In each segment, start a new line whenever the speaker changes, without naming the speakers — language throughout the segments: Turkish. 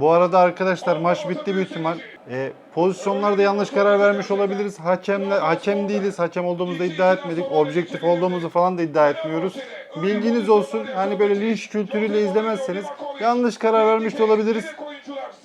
Bu arada arkadaşlar maç bitti büyük ihtimal. E, pozisyonlarda yanlış karar vermiş olabiliriz. Hakemle, hakem değiliz. Hakem olduğumuzu iddia etmedik. Objektif olduğumuzu falan da iddia etmiyoruz. Bilginiz olsun. Hani böyle linç kültürüyle izlemezseniz yanlış karar vermiş de olabiliriz.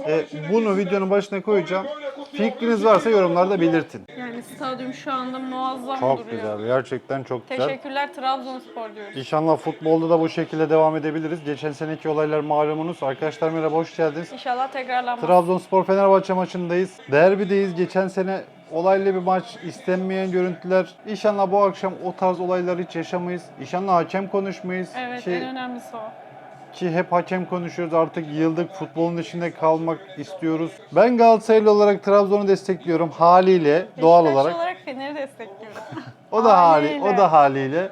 E, bunu videonun başına koyacağım. Fikriniz varsa yorumlarda belirtin.
Yani stadyum şu anda muazzam
Çok
duruyor.
güzel. Gerçekten çok güzel.
Teşekkürler Trabzonspor diyoruz.
İnşallah futbolda da bu şekilde devam edebiliriz. Geçen seneki olaylar malumunuz. Arkadaşlar merhaba hoş geldiniz.
İnşallah tekrarlanmaz.
Trabzonspor Fenerbahçe maçındayız. Derbideyiz. Geçen sene olaylı bir maç, istenmeyen görüntüler. İnşallah bu akşam o tarz olayları hiç yaşamayız. İnşallah hakem konuşmayız.
Evet en önemlisi o.
ki hep hakem konuşuyoruz. Artık yıldık futbolun içinde kalmak istiyoruz. Ben Galatasaraylı olarak Trabzon'u destekliyorum haliyle, doğal
Beşiktaşlı
olarak.
olarak Fener'i destekliyoruz.
O da hali, o da haliyle.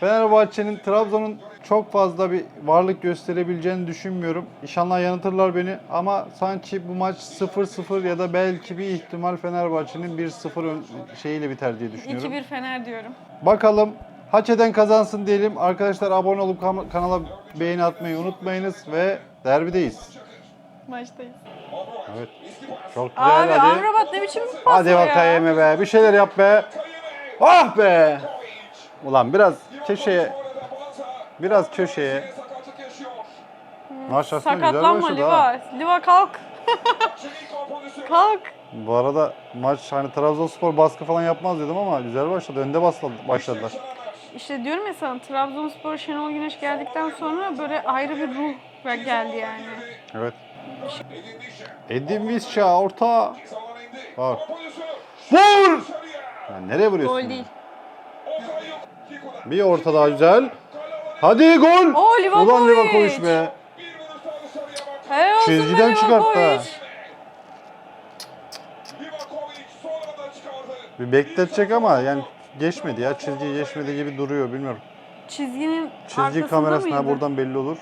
Fenerbahçe'nin Trabzon'un çok fazla bir varlık gösterebileceğini düşünmüyorum. İnşallah yanıtırlar beni ama sanki bu maç 0-0 ya da belki bir ihtimal Fenerbahçe'nin 1-0 ön- şeyiyle biter diye düşünüyorum.
2-1 Fener diyorum.
Bakalım hak eden kazansın diyelim. Arkadaşlar abone olup kanala beğeni atmayı unutmayınız ve derbideyiz.
Maçtayız.
Evet. Çok güzel
Abi
hadi.
Amrabat ne biçim bir pas
Hadi
ya?
bakayım be. Bir şeyler yap be. Ah be. Ulan biraz köşeye biraz köşeye. Maç aslında güzel
Sakatlanma. Liva. Liva kalk. kalk.
Bu arada maç hani Trabzonspor baskı falan yapmaz dedim ama güzel başladı. Önde başladı, başladılar.
İşte diyorum ya sana Trabzonspor Şenol Güneş geldikten sonra böyle ayrı bir ruh ve- geldi yani.
Evet. Edin Visca orta. Bak. Vur! Ya nereye vuruyorsun?
Gol değil.
Bir orta daha güzel. Hadi gol.
Oo, Livakovic.
Ulan Livakovic be.
Olsun be
Çizgiden çıkarttı ha. Bir bekletecek ama yani geçmedi ya. Çizgiyi geçmedi gibi duruyor bilmiyorum.
Çizginin
Çizgi
arkasında
kamerasına
mıydı?
buradan belli olur.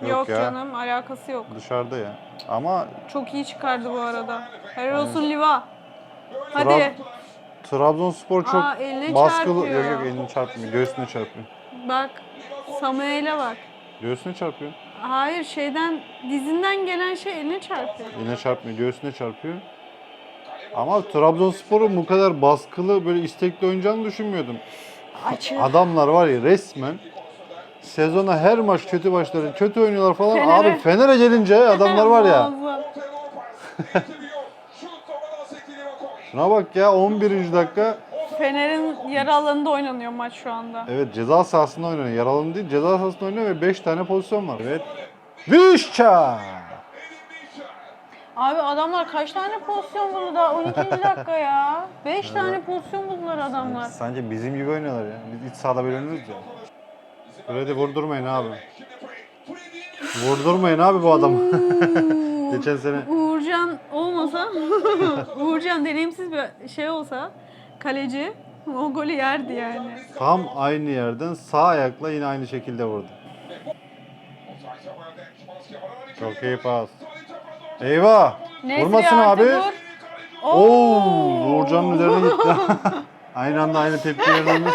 Yok,
Yok ya.
canım alakası yok.
Dışarıda ya. Ama
Çok iyi çıkardı bu arada. Helal olsun Liva. Hadi.
Trab- Trabzonspor çok
Aa, eline
baskılı.
çarpıyor.
Yok yok elini çarpmıyor. Göğsüne çarpıyor.
Bak. Samuel'e bak.
Göğsüne çarpıyor.
Hayır şeyden dizinden gelen şey eline çarpıyor.
Eline çarpmıyor. Göğsüne çarpıyor. Ama Trabzonspor'un bu kadar baskılı böyle istekli oynayacağını düşünmüyordum.
Açı.
Adamlar var ya resmen sezona her maç kötü başları kötü oynuyorlar falan.
Fener'e.
Abi Fener'e gelince adamlar var ya. Şuna bak ya 11. dakika.
Fener'in yarı alanında oynanıyor maç şu anda.
Evet ceza sahasında oynuyor. Yaralı değil ceza sahasında oynuyor ve 5 tane pozisyon var. Evet. Vişça.
Abi adamlar kaç tane pozisyon buldu daha 12. dakika ya. 5 tane pozisyon buldular adamlar.
Sence bizim gibi oynuyorlar ya. Biz iç sahada böyle oynuyoruz ya. Freddy vurdurmayın abi. Vurdurmayın abi bu adamı. Geçen sene
Uğurcan olmasa, Uğurcan deneyimsiz bir şey olsa, kaleci o golü yerdi yani.
tam aynı yerden sağ ayakla yine aynı şekilde vurdu. Çok iyi pas. Eyvah.
Nesri
Vurmasın
artı
abi.
vur.
Oo, Uğurcan'ın üzerine gitti. aynı anda aynı tepki verilmiş.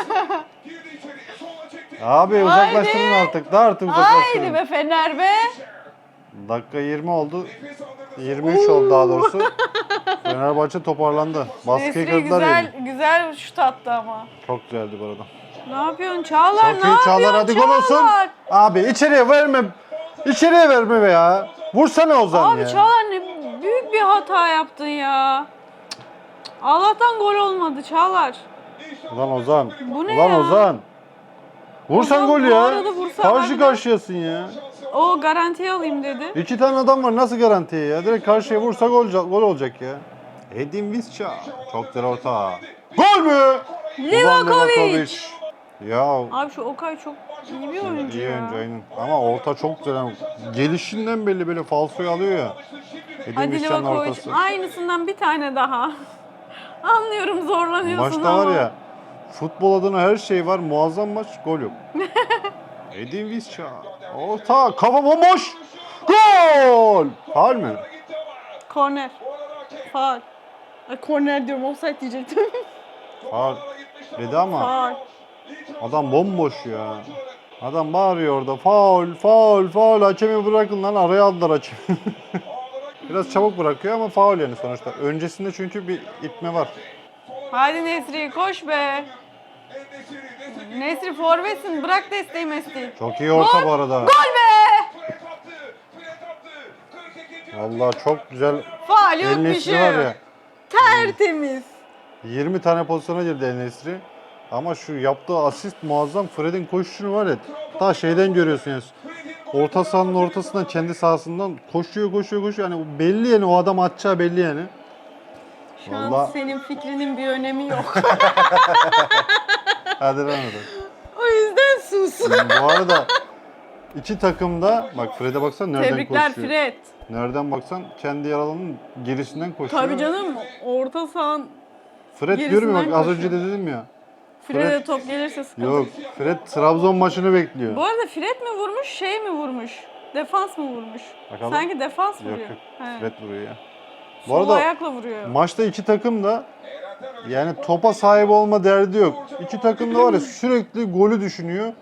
Abi uzaklaştırın artık. Daha artık uzaklaştırın.
Haydi be Fener be.
Dakika 20 oldu. 23 oldu daha doğrusu. Fenerbahçe toparlandı. Baskıyı
Nesri
kırdılar
güzel,
yani.
güzel şut attı ama.
Çok güzeldi bu arada.
Ne yapıyorsun Çağlar?
Çok
ne
iyi Çağlar
yapıyorsun
hadi gol olsun.
Çağlar?
Abi içeriye verme. İçeriye verme be ya. Vursana Ozan
Abi
ya.
Çağlar ne büyük bir hata yaptın ya. Allah'tan gol olmadı Çağlar.
Ulan Ozan.
Bu ne
Ulan
ya?
Ozan. Vursan
Ozan
gol
bu
ya.
arada vursa
Karşı
de-
karşıyasın ya.
O garantiye alayım dedi.
İki tane adam var nasıl garantiye ya? Direkt karşıya vursa gol, gol olacak ya. Edin Visca. Çok güzel orta. Gol mü? Ulan
Livakovic.
Ya
Abi şu Okay çok iyi bir oyuncu
iyi
ya.
oyuncu aynen. Ama orta çok güzel. Yani Gelişinden belli böyle falsoyu alıyor ya. Edin
Hadi Livakovic.
ortası.
Aynısından bir tane daha. Anlıyorum zorlanıyorsun
Maçta
ama.
var ya futbol adına her şey var. Muazzam maç. Gol yok. Edin Visca. Orta. Kafa bomboş. Gol. Faul mü?
Korner. Faul. Ay korner diyorum offside diyecektim.
Faul. Dedi ama
Faul.
Adam bomboş ya. Adam bağırıyor orada. Faul, faul, faul. Hakemi bırakın lan. Araya aldılar hakemi. Biraz çabuk bırakıyor ama faul yani sonuçta. Öncesinde çünkü bir itme var.
Hadi Nesri koş be. Nesri forvetsin bırak desteği mesleği.
Çok iyi orta
Gol!
bu arada.
Gol be!
Vallahi çok güzel.
Faal yok bir şey
var ya.
Tertemiz.
20 tane pozisyona girdi El Nesri. Ama şu yaptığı asist muazzam. Fred'in koşuşunu var ya. Daha şeyden görüyorsun yani. Orta sahanın ortasından kendi sahasından koşuyor koşuyor koşuyor. Yani belli yani o adam atacağı belli yani.
Şu an
Vallahi-
senin fikrinin bir önemi yok.
Hadi lan hadi.
o yüzden sus.
Bu arada iki takımda bak Fred'e baksan nereden
Tebrikler
koşuyor.
Fred.
Nereden baksan kendi yer alanının gerisinden koşuyor.
Tabii canım orta sahan
Fred diyorum ya bak az önce de dedim ya.
Fred'e top gelirse sıkıntı.
Yok Fred Trabzon maçını bekliyor.
Bu arada Fred mi vurmuş şey mi vurmuş? Defans mı vurmuş?
Bakalım.
Sanki defans
Yok
vuruyor.
yok
He.
Fred vuruyor ya. Bu
Sol
arada
ayakla vuruyor.
maçta iki takım da yani topa sahip olma derdi yok. İki takım da var ya sürekli golü düşünüyor.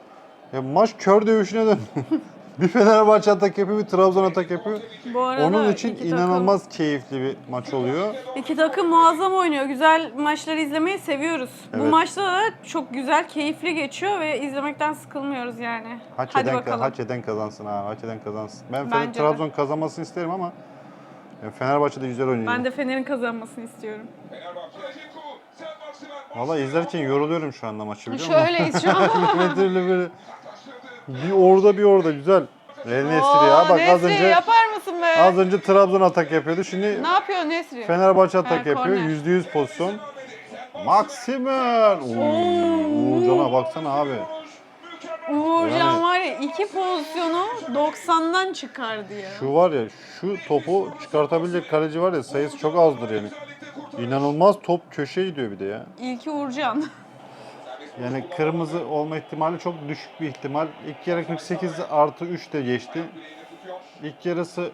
Ya maç kör dövüşüne döndü. bir Fenerbahçe atak yapıyor, bir Trabzon atak yapıyor.
Bu arada
Onun için
iki
inanılmaz keyifli bir maç oluyor.
Takım, iki takım muazzam oynuyor. Güzel maçları izlemeyi seviyoruz. Bu
Evet.
maçta da çok güzel, keyifli geçiyor ve izlemekten sıkılmıyoruz yani.
Haç
Hadi
eden,
bakalım.
haç eden kazansın ha. Haç eden kazansın. Ben
Bence
Fener,
de.
Trabzon kazanmasını isterim ama ya Fenerbahçe de güzel oynuyor.
Ben de Fener'in kazanmasını istiyorum.
Valla izlerken yoruluyorum şu anda maçı biliyor musun?
Şöyleyiz şu an.
Böyle bir orada bir orada güzel. El Nesri ya
Oo,
bak az
Nesri,
önce
yapar mısın be?
az önce Trabzon atak yapıyordu. Şimdi
Ne yapıyor Nesri?
Fenerbahçe atak
Ha,
yapıyor.
korner.
Yüzde yüz pozisyon. Maksimer. Uğurcan'a baksana abi.
Uğurcan
Yani-
var ya iki pozisyonu 90'dan çıkardı ya.
Şu var ya şu topu çıkartabilecek kaleci var ya sayısı çok azdır yani. İnanılmaz top köşeye gidiyor bir de ya.
İlki Uğurcan.
Yani kırmızı olma ihtimali çok düşük bir ihtimal. İlk yarı 48 artı 3 de geçti. İlk yarısı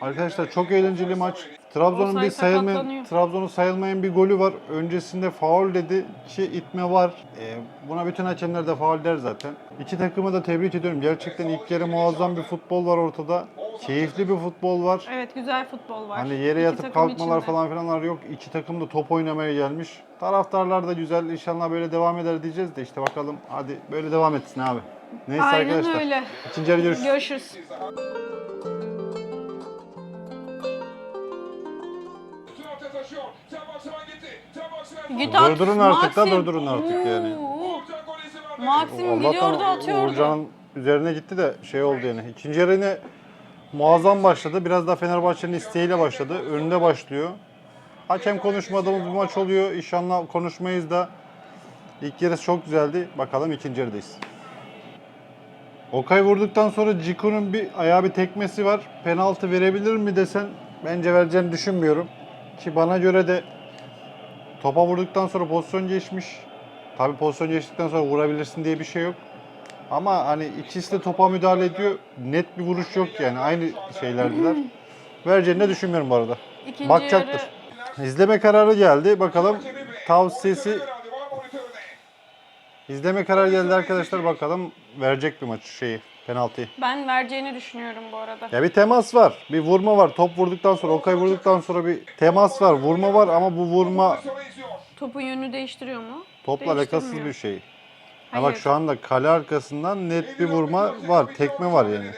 arkadaşlar çok eğlenceli maç. Trabzon'un bir sayılmayan. Trabzon'un sayılmayan bir golü var. Öncesinde faul dedi ki itme var. Ee, buna bütün hakemler de faul der zaten. İki takımı da tebrik ediyorum. Gerçekten ilk yarı muazzam bir futbol var ortada. Keyifli bir futbol var.
Evet güzel futbol var.
Hani yere
İki
yatıp
takım
kalkmalar
içinde.
falan filanlar yok. İki takım da top oynamaya gelmiş. Taraftarlar da güzel. İnşallah böyle devam eder diyeceğiz de işte bakalım. Hadi böyle devam etsin abi. Neyse
Aynen
arkadaşlar.
öyle.
İkinci yarı görüşürüz.
Görüşürüz. Git at.
Durdurun artık da
Maxim.
durdurun artık yani.
Oo. Maxim gidiyordu
Allah'tan
atıyordu.
Uğurcan'ın üzerine gitti de şey oldu yani. İkinci yarı yine muazzam başladı. Biraz daha Fenerbahçe'nin isteğiyle başladı. Önünde başlıyor. Hakem konuşmadığımız bir maç oluyor. İnşallah konuşmayız da. İlk yarısı çok güzeldi. Bakalım ikinci yarıdayız. Okay vurduktan sonra Ciku'nun bir ayağı bir tekmesi var. Penaltı verebilir mi desen bence vereceğini düşünmüyorum. Ki bana göre de topa vurduktan sonra pozisyon geçmiş. Tabi pozisyon geçtikten sonra vurabilirsin diye bir şey yok. Ama hani ikisi de topa müdahale ediyor. Net bir vuruş yok yani. Aynı şeylerdiler. Vereceğini de düşünmüyorum bu arada.
İkinci
Bakacaktır. İzleme kararı geldi. Bakalım tavsiyesi izleme kararı geldi arkadaşlar. Bakalım verecek bir maç şeyi penaltıyı.
ben vereceğini düşünüyorum bu arada.
Ya bir temas var. Bir vurma var. Top vurduktan sonra, Okay vurduktan sonra bir temas var. Vurma var ama bu vurma
Topun yönünü değiştiriyor mu?
topla alakasız bir şey. Ha
Hayır.
bak şu anda kale arkasından net bir vurma var. Tekme var yani.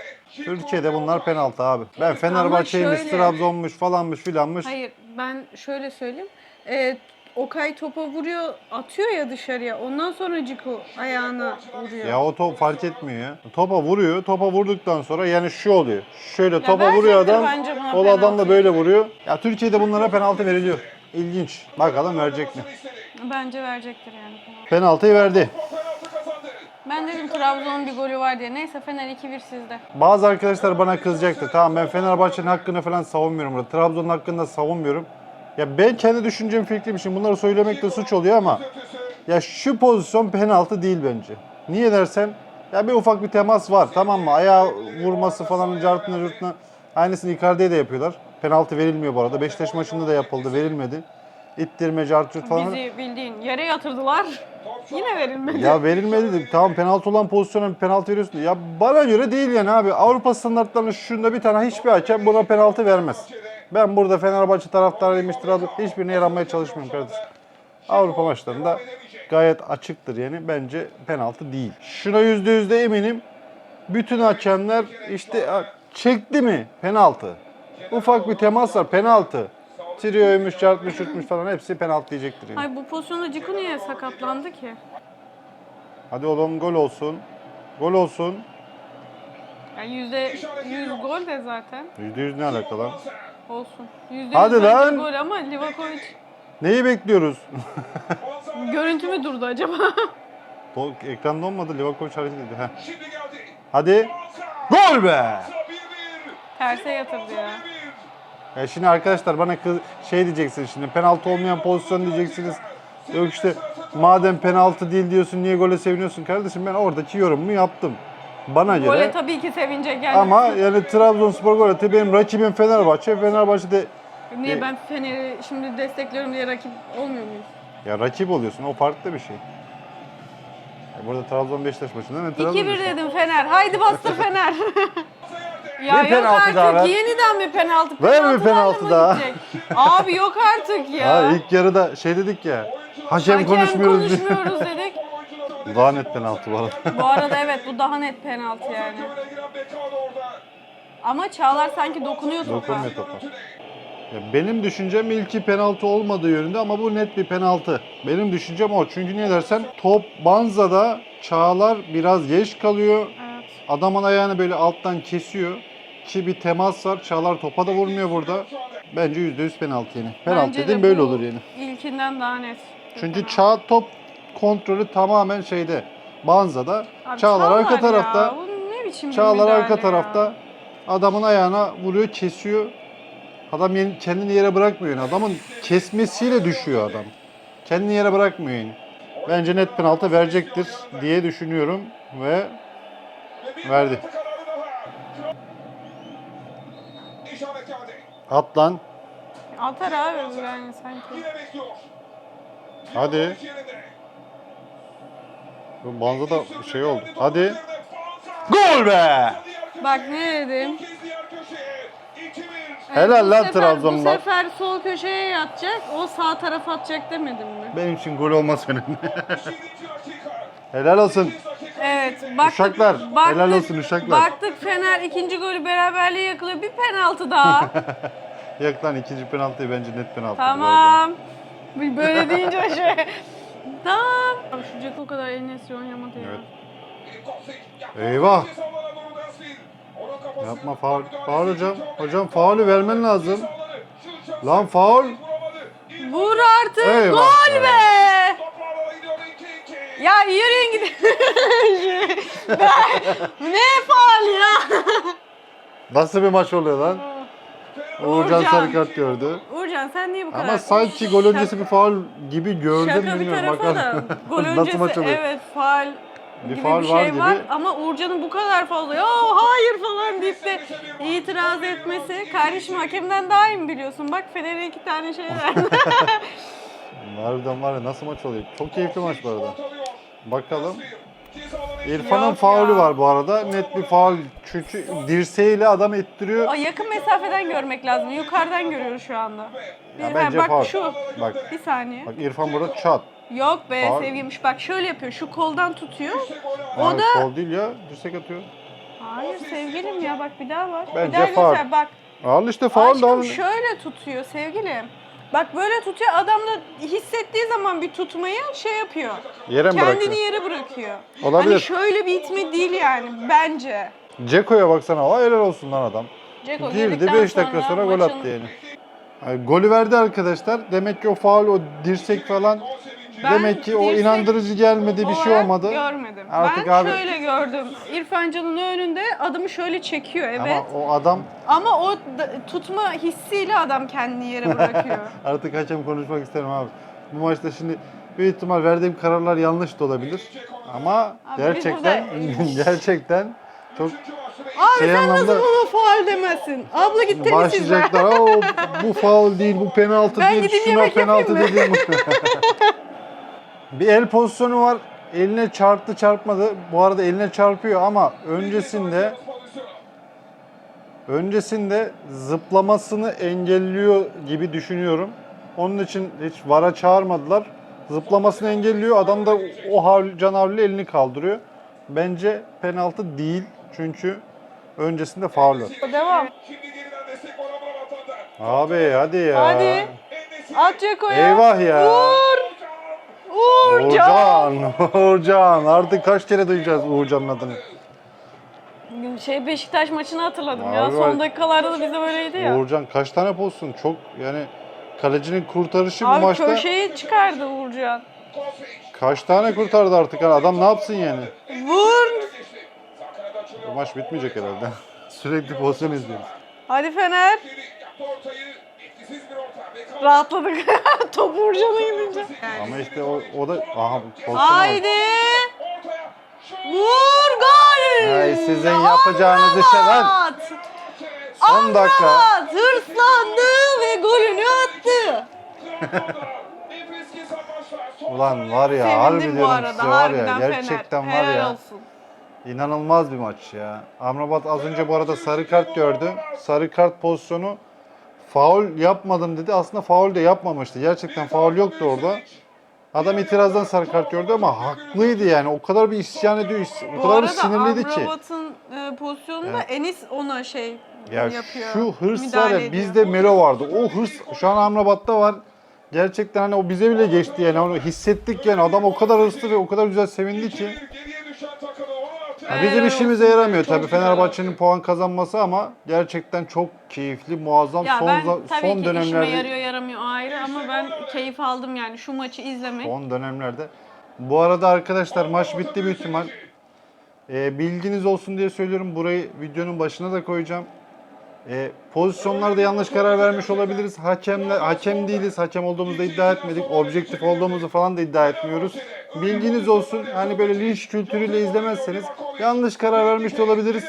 Türkiye'de bunlar penaltı abi. Ben Fenerbahçe'ymiş,
şöyle-
Trabzon'muş falanmış filanmış.
Hayır ben şöyle söyleyeyim. Ee, Okay topa vuruyor, atıyor ya dışarıya. Ondan sonra Ciku ayağına vuruyor.
Ya o top fark etmiyor ya. Topa vuruyor. Topa vurduktan sonra yani şu oluyor. Şöyle topa
verecektir
vuruyor adam.
bence buna
O adam da böyle vuruyor. Ya Türkiye'de bunlara penaltı veriliyor. İlginç. Bakalım verecek mi?
Bence verecektir yani.
Penaltıyı verdi.
Ben dedim Trabzon'un bir golü var diye. Neyse Fener 2-1 sizde.
Bazı arkadaşlar bana kızacaktı. Tamam ben Fenerbahçe'nin hakkını falan savunmuyorum burada. Trabzon'un hakkını da savunmuyorum. Ya ben kendi düşüncem fikrim için bunları söylemek de suç oluyor ama ya şu pozisyon penaltı değil bence. Niye dersen ya bir ufak bir temas var tamam mı? Ayağı vurması falan cartına curtuna aynısını Icardi'ye de yapıyorlar. Penaltı verilmiyor bu arada. Beşiktaş maçında da yapıldı verilmedi. İttirme, cart falan.
Bizi bildiğin yere yatırdılar. Yine verilmedi.
Ya verilmedi de tamam penaltı olan pozisyona penaltı veriyorsun. Ya bana göre değil yani abi. Avrupa standartlarının şunda bir tane hiçbir hakem buna penaltı vermez. Ben burada Fenerbahçe taraftarıymış, Trabzon hiçbirine yaranmaya çalışmıyorum kardeşim. Avrupa maçlarında gayet açıktır yani bence penaltı değil. Şuna yüzde yüzde eminim. Bütün hakemler işte çekti mi penaltı. Ufak bir temas var penaltı. Trio'ymuş, çarpmış, şutmuş falan hepsi penaltı diyecektir yani.
Ay bu pozisyonda Ciku niye sakatlandı ki?
Hadi oğlum gol olsun. Gol olsun.
Yani yüzde yüz gol de zaten
Yüzde yüz ne alakalı
olsun. Yüzde
Hadi
yüz
lan.
gol ama Livakovic
Neyi bekliyoruz?
görüntü mü durdu acaba?
Do- Ekranda olmadı. Livakovic hareket ediyor. Heh. Hadi. Gol be!
Terse yatırdı ya.
Ya şimdi arkadaşlar bana kız şey diyeceksiniz şimdi penaltı olmayan pozisyon diyeceksiniz. Yok işte madem penaltı değil diyorsun niye gole seviniyorsun kardeşim ben oradaki yorumumu yaptım. Bana göre.
Gole tabii ki sevinecek yani.
Ama yani Trabzonspor gol attı. Benim rakibim Fenerbahçe. Fenerbahçe'de
Niye ben Fener'i şimdi destekliyorum diye rakip olmuyor muyuz?
ya rakip oluyorsun. O farklı bir şey. Ya burada Trabzon Beşiktaş maçında ne Trabzon
2-1
Beşiktaş.
dedim Fener. Haydi bastır Fener. ya
Bir
yok
penaltı
artık.
daha ver.
Yeniden bir penaltı.
Ver bir penaltı
mı
daha.
gidecek? Abi yok artık ya.
Ha ilk yarıda şey dedik ya. Hakem,
Hakem
konuşmuyoruz. diye.
konuşmuyoruz dedik.
Daha net penaltı bu arada.
Bu arada evet bu daha net penaltı yani. Ama Çağlar sanki dokunuyor topa.
Dokunmuyor topa. Ya benim düşüncem ilki penaltı olmadığı yönünde ama bu net bir penaltı. Benim düşüncem o. Çünkü niye dersen top Banza'da Çağlar biraz geç kalıyor.
Evet.
Adamın ayağını böyle alttan kesiyor. Ki bir temas var. Çağlar topa da vurmuyor burada. Bence %100 penaltı yani. Penaltı
Bence de
dediğim böyle
bu
olur yani.
İlkinden daha net.
Çünkü. Çağ top kontrolü tamamen şeyde. Banza'da.
Abi
Çağlar arka
ya,
tarafta.
Bu ne biçim bir
Çağlar arka
ya?
tarafta. Adamın ayağına vuruyor, kesiyor. Adam yeni- kendini yere bırakmıyor. yani. Adamın kesmesiyle düşüyor adam. Kendini yere bırakmıyor yani. Bence net penaltı verecektir diye düşünüyorum ve verdi. At lan.
Atar abi bu yani sanki.
Hadi. Bu Banza'da şey oldu. Hadi. Gol be!
Bak ne dedim?
Helal lan.
Bu sefer sol köşeye yatacak, o sağ tarafa atacak demedim mi?
Benim için gol olmaz önemli. Helal olsun.
Evet, baktık.
Uşaklar, helal olsun uşaklar.
Baktık Fener ikinci golü beraberliğe yakalıyor. Bir penaltı daha.
Yok lan ikinci penaltıyı bence net penaltı.
tamam. Bir Böyle deyince şey. tamam. Abi şu Jack o kadar el Nesri oynamadı ya.
Evet. Eyvah. Yapma faul. Faul hocam. Hocam faulü vermen lazım. Lan faul.
Vur artık.
Eyvah
Gol
be.
Ya yürüyün gidin. Ben- ne faal ya?
Nasıl bir maç oluyor lan? Uğurcan
Uğurcan.
sarı kart gördü.
Uğurcan sen niye bu kadar?
Ama sanki gol öncesi bir faul gibi gördüm
Şaka bir
bilmiyorum.
tarafa da gol
Nasıl
öncesi
oluyor?
evet faal
Bir
gibi
faul
bir
var
şey var
gibi.
ama Uğurcan'ın bu kadar fazla ya hayır falan deyip de itiraz etmesi kardeşim hakemden daha iyi mi biliyorsun bak Fener'e iki tane şey verdi.
Harbiden var ya nasıl maç oluyor? Çok keyifli maç bu arada. Bakalım. İrfan'ın faulü var bu arada. Net bir faul. Çünkü dirseğiyle adam ittiriyor.
Ay, yakın mesafeden görmek lazım yukarıdan görüyoruz şu anda. Bir,
Ya bence
bak
faul.
şu
Bak.
bir saniye.
Bak İrfan burada çat.
Yok be
Faul.
sevgilmiş bak şöyle yapıyor şu koldan tutuyor. O
Ha,
da
Faul değil ya. Dirsek atıyor.
hayır sevgilim ya bak bir daha var.
Bence
bir daha
faul.
göster bak.
Al işte faul da.
Aşkım şöyle tutuyor sevgilim. Bak böyle tutuyor adam da hissettiği zaman bir tutmayı şey yapıyor.
Yere mi
Kendini
bırakıyor?
yere bırakıyor.
Olabilir.
Hani şöyle bir itme değil yani bence.
Ceko'ya baksana. Aa, helal olsun lan adam.
Ceko
Girdi
girdikten
5 dakika sonra gol
maçın-
attı yani. Yani golü verdi arkadaşlar. Demek ki o faul, o dirsek falan
Ben
demek ki o
dirsek
inandırıcı gelmedi, bir şey
olarak
olmadı.
Görmedim.
Artık
ben
abi-
şöyle gördüm. İrfan Can'ın önünde adamı şöyle çekiyor evet.
Ama o adam
Ama, o da- tutma hissiyle adam kendini yere bırakıyor.
Artık hakem konuşmak isterim abi. Bu maçta şimdi büyük ihtimal verdiğim kararlar yanlış da olabilir. Ama
Abi biz
gerçekten gerçekten çok
Abi
Şey
sen
anlamda-
nasıl buna faal demezsin? Abla git tenisiz
başlayacaklar. "Oo, bu faul değil, bu penaltı
Ben
değil,
gideyim
şuna
yemek
penaltı
yapayım
dedim. Bir el pozisyonu var. Eline çarptı çarpmadı. Bu arada eline çarpıyor ama öncesinde öncesinde zıplamasını engelliyor gibi düşünüyorum. Onun için hiç vara çağırmadılar. Zıplamasını engelliyor. Adam da o havl, elini kaldırıyor. Bence penaltı değil. Çünkü öncesinde faul var.
Devam.
Abi hadi ya.
Hadi. At Ceko'ya.
Eyvah ya.
Vur. Uğurcan.
Uğurcan, Uğurcan. Artık kaç kere duyacağız Uğurcan'ın adını?
Şey Beşiktaş maçını hatırladım ya.
Abi
Son
bak-
dakikalarda da bize böyleydi ya.
Uğurcan kaç tane pozisyon? Çok yani kalecinin kurtarışı bu
Abi
maçta
köşeyi çıkardı Uğurcan.
kaç tane kurtardı artık? Yani adam ne yapsın yani?
Vur.
Bu maç bitmeyecek herhalde. Sürekli pozisyon izliyoruz.
Hadi Fener. Rahatladık. Top Uğurcan'a gidince.
Ama işte o, o da aha var.
Haydi. Vur gol.
Ay, sizin yapacağınız işe lan.
Amrabat.
Son dakika.
Amrabat hırslandı ve golünü attı.
Ulan var ya
Sevindim
harbi
bu
diyorum
arada.
size var
Harbiden
ya
Fener.
gerçekten var
Helal
ya.
olsun.
İnanılmaz bir maç ya. Amrabat az önce bu arada sarı kart gördü. Sarı kart pozisyonu faul yapmadım dedi. Aslında faul de yapmamıştı. Gerçekten faul yoktu orada. Adam itirazdan sarı kart gördü ama haklıydı yani. O kadar bir isyan ediyor, o
Bu
kadar bir sinirliydi ki.
Amrabat'ın e, pozisyonunda
Evet.
Enis ona şey
Ya
yapıyor.
şu hırs var
müdahale
ya
ediyor.
bizde Melo vardı. O hırs şu an Amrabat'ta var. Gerçekten hani o bize bile geçti yani onu hissettik yani adam o kadar hırslı ve o kadar güzel sevindi ki. Ya bizim işimize yaramıyor tabii. Fenerbahçe'nin puan kazanması ama gerçekten çok keyifli, muazzam
Ya
son
ben
za-
tabii
son
ki işime
dönemlerde
yarıyor yaramıyor ayrı ama ben keyif aldım yani şu maçı izlemek.
son dönemlerde. Bu arada arkadaşlar maç bitti büyük ihtimal. Ee, bilginiz olsun diye söylüyorum. Burayı videonun başına da koyacağım. Ee, pozisyonlarda yanlış karar vermiş olabiliriz. Hakemle hakem değiliz. Hakem olduğumuzu iddia etmedik. Objektif olduğumuzu falan da iddia etmiyoruz. Bilginiz olsun. Hani böyle linç kültürüyle izlemezseniz yanlış karar vermiş de olabiliriz.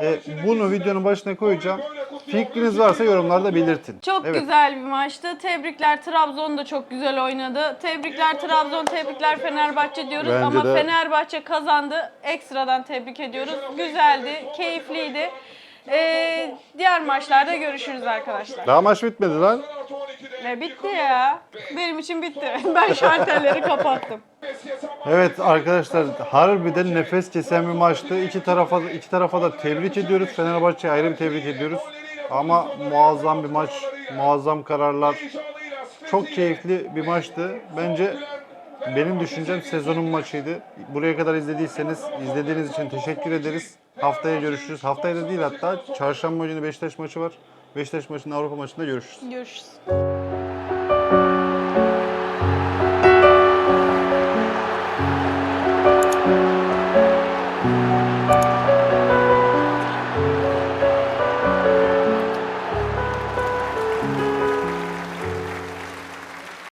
Ee, bunu videonun başına koyacağım. Fikriniz varsa yorumlarda belirtin.
Çok
Evet.
güzel bir maçtı. Tebrikler Trabzon da çok güzel oynadı. Tebrikler Trabzon, tebrikler Fenerbahçe diyoruz
Bence
ama
de.
Fenerbahçe kazandı. Ekstradan tebrik ediyoruz. Güzeldi, keyifliydi. Ee, diğer maçlarda görüşürüz arkadaşlar.
Daha maç bitmedi lan.
Ne bitti ya? Benim için bitti. Ben şartelleri kapattım.
Evet arkadaşlar harbiden nefes kesen bir maçtı. İki tarafa iki tarafa da tebrik ediyoruz. Fenerbahçe'ye ayrı bir tebrik ediyoruz. Ama muazzam bir maç, muazzam kararlar. Çok keyifli bir maçtı. Bence benim düşüncem sezonun maçıydı. Buraya kadar izlediyseniz izlediğiniz için teşekkür ederiz. Haftaya görüşürüz. Haftaya da değil hatta çarşamba günü Beşiktaş maçı var. Beşiktaş maçının Avrupa maçında görüşürüz.
Görüşürüz.